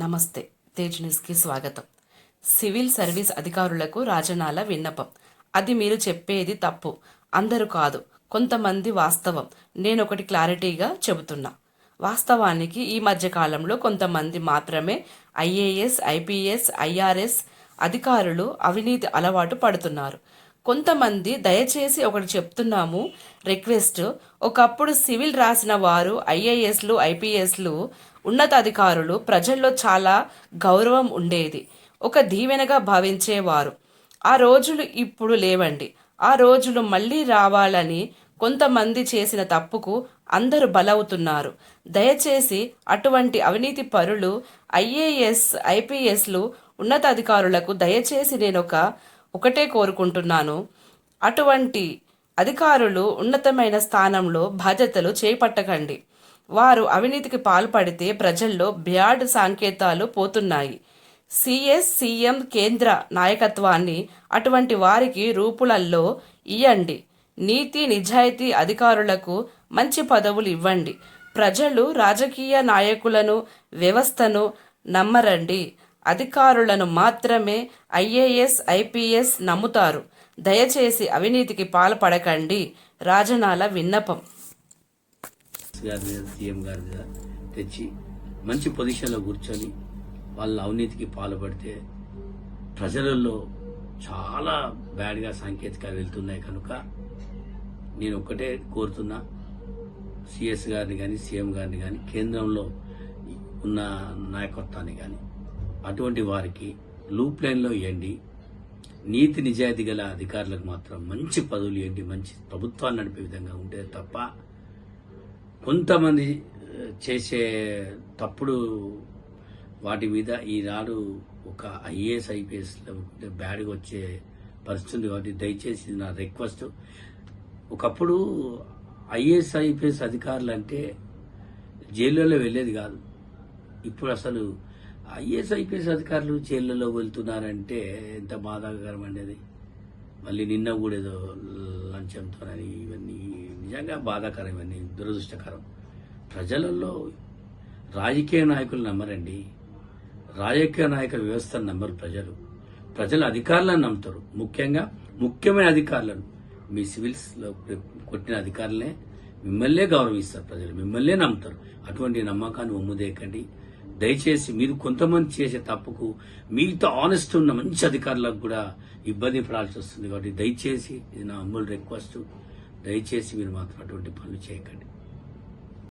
నమస్తే. తేజ్ న్యూస్కి స్వాగతం. సివిల్ సర్వీస్ అధికారులకు రాజనాల విన్నపం. అది మీరు చెప్పేది తప్పు. అందరూ కాదు. కొంతమంది వాస్తవం. నేను ఒకటి క్లారిటీగా చెబుతున్నా. వాస్తవానికి ఈ మధ్యకాలంలో కొంతమంది మాత్రమే ఐఏఎస్ ఐపీఎస్ ఐఆర్ఎస్ అధికారులు అవినీతి అలవాటు పడుతున్నారు. కొంతమంది దయచేసి ఒకటి చెప్తున్నాము. రిక్వెస్ట్ ఒకప్పుడు సివిల్ రాసిన వారు ఐఏఎస్లు ఐపీఎస్లు ఉన్నతాధికారులు ప్రజల్లో చాలా గౌరవం ఉండేది. ఒక దీవెనగా భావించేవారు. ఆ రోజులు ఇప్పుడు లేవండి. ఆ రోజులు మళ్ళీ రావాలని కొంతమంది చేసిన తప్పుకు అందరూ బలవుతున్నారు. దయచేసి అటువంటి అవినీతి పరులు ఐఏఎస్ ఐపీఎస్లు ఉన్నతాధికారులకు దయచేసి నేను ఒక ఒకటే కోరుకుంటున్నాను. అటువంటి అధికారులు ఉన్నతమైన స్థానంలో బాధ్యతలు చేపట్టకండి. వారు అవినీతికి పాల్పడితే ప్రజల్లో బ్యాడ్ సంకేతాలు పోతున్నాయి. సిఎస్ సీఎం కేంద్ర నాయకత్వాన్ని అటువంటి వారికి రూపులల్లో ఇయ్యండి. నీతి నిజాయితీ అధికారులకు మంచి పదవులు ఇవ్వండి. ప్రజలు రాజకీయ నాయకులను వ్యవస్థను నమ్మరండి. అధికారులను మాత్రమే ఐఏఎస్ ఐపీఎస్ నమ్ముతారు. దయచేసి అవినీతికి పాల్పడకండి. రాజనాల విన్నపం. గారి మీద సీఎం గారి మీద తెచ్చి మంచి పొజిషన్లో కూర్చొని వాళ్ళ అవినీతికి పాల్పడితే ప్రజలలో చాలా బ్యాడ్గా సాంకేతికాలు వెళ్తున్నాయి కనుక నేను ఒక్కటే కోరుతున్నా సిఎస్ గారిని కానీ సీఎం గారిని కానీ కేంద్రంలో ఉన్న నాయకత్వాన్ని కానీ అటువంటి వారికి లూప్ లైన్లో ఇవ్వండి. నీతి నిజాయితీ గల అధికారులకు మాత్రం మంచి పదవులు ఇవ్వండి. మంచి ప్రభుత్వాన్ని నడిపే విధంగా ఉంటే తప్ప కొంతమంది చేసే తప్పుడు వాటి మీద ఈనాడు ఒక ఐఏఎస్ ఐపీఎస్ బ్యాడ్గా వచ్చే పరిస్థితి ఉంది కాబట్టి దయచేసి నా రిక్వెస్ట్. ఒకప్పుడు ఐఏఎస్ ఐపీఎస్ అధికారులు అంటే జైల్లో వెళ్ళేది కాదు. ఇప్పుడు అసలు ఐఏఎస్ ఐపీఎస్ అధికారులు జైళ్ళలో వెళ్తున్నారంటే ఎంత బాధాకరం అనేది మళ్ళీ నిన్న కూడా ఏదో లంచంతోనని ఇవన్నీ నిజంగా బాధాకరం ఇవన్నీ దురదృష్టకరం. ప్రజలలో రాజకీయ నాయకులు నమ్మరండి. రాజకీయ నాయకుల వ్యవస్థను నమ్మరు ప్రజలు. ప్రజలు అధికారులను నమ్ముతారు. ముఖ్యంగా ముఖ్యమైన అధికారులను. మీ సివిల్స్లో కొట్టిన అధికారులనే మిమ్మల్నే గౌరవిస్తారు ప్రజలు. మిమ్మల్నే నమ్ముతారు. అటువంటి నమ్మకాన్ని ఒమ్ముదేకండి దయచేసి మీరు కొంతమంది చేసే తప్పుకు మీతో ఆనెస్ట్ ఉన్న మంచి అధికారులకు కూడా ఇబ్బంది పడాల్సి వస్తుంది కాబట్టి దయచేసి ఇది నా అమ్ముల్ రిక్వెస్ట్ దయచేసి మీరు మాత్రం అటువంటి పనులు చేయకండి.